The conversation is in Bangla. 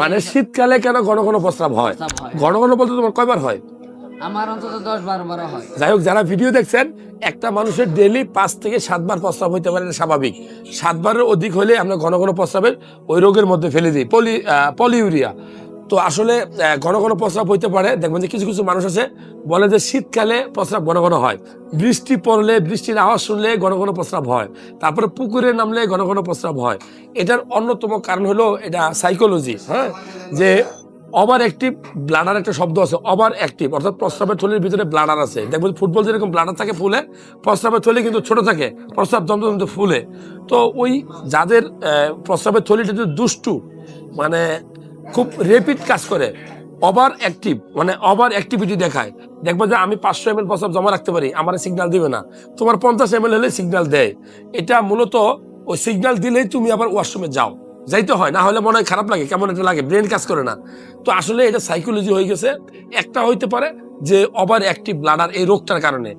মানে শীতকালে কেন ঘন ঘন প্রস্রাব হয়? ঘন ঘন বলতে তোমার কয়বার হয়? আমার অন্তত দশ বারো বারো হয়। যাই হোক যারা ভিডিও দেখছেন একটা মানুষের ডেলি পাঁচ থেকে সাতবার প্রস্রাব হইতে পারে স্বাভাবিক। সাতবারের অধিক হলে আমরা ঘন ঘন প্রস্রাবের ওই রোগের মধ্যে ফেলে দিই। পলি পলিউরিয়া তো আসলে ঘন ঘন প্রস্রাব হইতে পারে। দেখবেন যে কিছু কিছু মানুষ আছে, বলে যে শীতকালে প্রস্রাব ঘন ঘন হয়। বৃষ্টি পড়লে, বৃষ্টির আওয়াজ শুনলে ঘন ঘন প্রস্রাব হয়। তারপরে পুকুরে নামলে ঘন ঘন প্রস্রাব হয়। এটার অন্যতম কারণ হলো এটা সাইকোলজি হ্যাঁ? যে ওভার অ্যাক্টিভ ব্লাডার একটা শব্দ আছে ওভার অ্যাক্টিভ অর্থাৎ প্রস্রাবের থলির ভিতরে ব্লাডার আছে। দেখবেন ফুটবল যেরকম ব্লাডার থাকে ফুলে, প্রস্রাবের থলি কিন্তু ছোট থাকে, প্রস্রাব যন্ত্র কিন্তু ফুলে। তো ওই যাদের প্রস্রাবের থলিটা যদি দুষ্টু মানে খুব রেপিড কাজ করে। ওভার অ্যাক্টিভ মানে ওভার অ্যাক্টিভিটি দেখায়। দেখব যে আমি পাঁচশো এম এল প্রস্রাব জমা রাখতে পারি, আমার সিগন্যাল দিবে না। তোমার পঞ্চাশ এম এল হলে সিগন্যাল দেয়। এটা মূলত ওই সিগন্যাল দিলেই তুমি আবার ওয়াশরুমে যাও। যাইতে হয়, না হলে মনে হয় খারাপ লাগে, কেমন এটা লাগে ব্রেন কাজ করে না। তো আসলে এটা সাইকোলজি হয়ে গেছে। একটা হইতে পারে যে ওভার অ্যাক্টিভ ব্লাডার এই রোগটার কারণে।